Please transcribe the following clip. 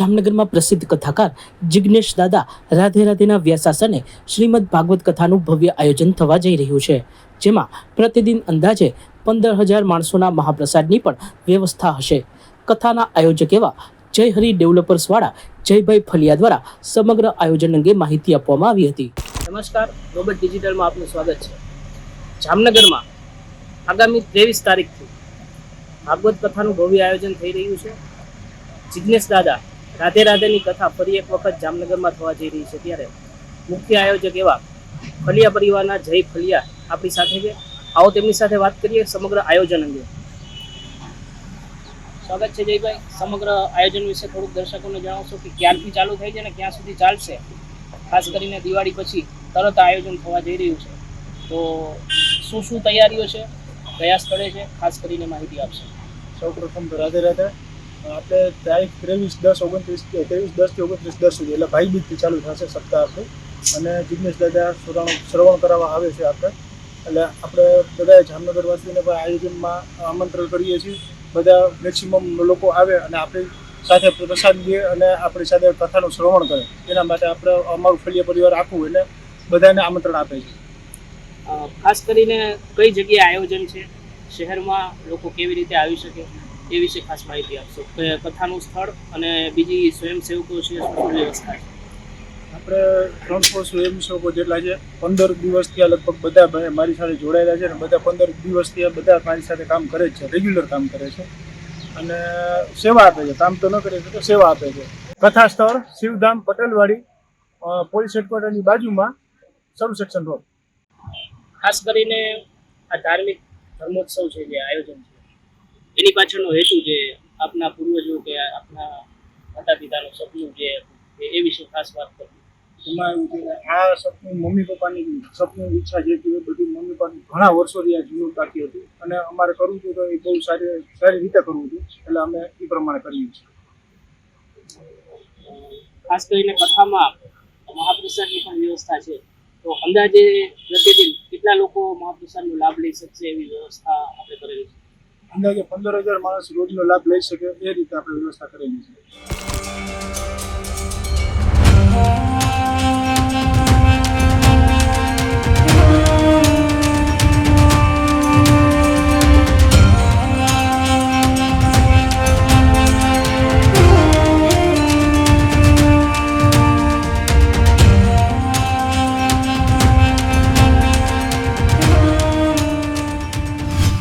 જામનગરમાં પ્રસિદ્ધ કથાકાર જિજ્ઞેશ દાદા રાધે રાધેના વ્યાસાસને શ્રીમદ ભાગવત કથાનું ભવ્ય આયોજન થવા જઈ રહ્યું છે, જેમાં પ્રતિદિન અંદાજે પંદર હજાર માણસોના મહાપ્રસાદની પણ વ્યવસ્થા હશે. કથાના આયોજક એવા જય હરિ ડેવલપર્સવાળા જયભાઈ ફલિયા દ્વારા સમગ્ર આયોજન અંગે માહિતી આપવામાં આવી હતી. નમસ્કાર, રોબોટ ડિજિટલમાં આપનું સ્વાગત છે. જામનગરમાં આગામી ત્રેવીસ તારીખથી ભાગવત કથાનું ભવ્ય આયોજન થઈ રહ્યું છે. જિજ્ઞેશ દાદા રાધે રાધેની કથા ફરી એક વખત જામનગરમાં થવા જઈ રહી છે. ત્યારે મુખ્ય આયોજક એવા ફલિયા પરિવારના જય ફલિયા આપણી સાથે છે. આવો તેમની સાથે વાત કરીએ સમગ્ર આયોજન અંગે. સ્વાગત છે જયભાઈ. સમગ્ર આયોજન વિશે થોડુંક દર્શકોને જણાવશો કે ક્યારથી ચાલુ થઈ છે અને ક્યાં સુધી ચાલશે? ખાસ કરીને દિવાળી પછી તરત આયોજન થવા જઈ રહ્યું છે. તો શું શું તૈયારીઓ છે? કયા સ્થળે છે? ખાસ કરીને માહિતી આપશે. સૌ પ્રથમ તો રાધે રાધે. આપણે તારીખ ત્રેવીસ દસ ઓગણત્રીસ ત્રેવીસ દસથી ઓગણત્રીસ દસ સુધી, એટલે ભાઈ બીજથી ચાલુ થશે સપ્તાહ આપણું અને જિજ્ઞેશ દાદા શ્રવણ શ્રવણ કરાવવા આવે છે આપણે. એટલે આપણે બધા જામનગરવાસીઓને પણ આયોજનમાં આમંત્રણ કરીએ છીએ. બધા મેક્સિમમ લોકો આવે અને આપણી સાથે પ્રસાદ લે અને આપણી સાથે કથાનું શ્રવણ કરે. એના માટે આપણે અમારું ફળિયા પરિવાર આખું એટલે બધાને આમંત્રણ આપે છે. ખાસ કરીને કઈ જગ્યાએ આયોજન છે? શહેરમાં લોકો કેવી રીતે આવી શકે? એ વિશે ખાસ માહિતી આપશો? કથાનું સ્થળ અને બીજી સ્વયંસેવકો છે શું વ્યવસ્થા છે? આપણે ત્રણસો સ્વયંસેવકો જેટલા છે પંદર દિવસથી આ લગભગ બધા મારી સાથે જોડાયેલા છે અને બધા પંદર દિવસથી આ બધા મારી સાથે કામ કરે જ છે રેગ્યુલર કામ કરે છે. અને સેવા આપે છે કામ તો ન કરે તો સેવા આપે છે. કથા સ્થળ શિવધામ પટેલવાડી પોલીસ હેડક્વાર્ટરની બાજુમાં સબ સેક્શન રોડ. ખાસ કરીને આ ધાર્મિક ધર્મોત્સવ છે જે આયોજન છે. એની પાછળનો હેતુ જે આપના પૂર્વજો કે આપના માતા પિતાનું સપનું જે એ- વિશે ખાસ વાત કરવી. એમાં એવું છે આ સપનું મમ્મી પપ્પાની સપનું ઈચ્છા જે હતી એ બધી મમ્મી પપ્પાની ઘણા વર્ષોથી આ જૂનું બાકી હતું. અને અમારે કરવું હતું તો એ બહુ સારી સારી રીતે કરવું હતું. એટલે અમે એ પ્રમાણે કરીએ છીએ. ખાસ કરીને કથામાં મહાપ્રસાદની પણ વ્યવસ્થા છે. તો અંદાજે પ્રતિદિન કેટલા લોકો મહાપ્રસાદનો લાભ લઈ શકશે એવી વ્યવસ્થા આપણે કરેલી છે? અંદાજે પંદર હજાર માણસ રોજનો લાભ લઈ શકે એ રીતે આપણે વ્યવસ્થા કરેલી છે.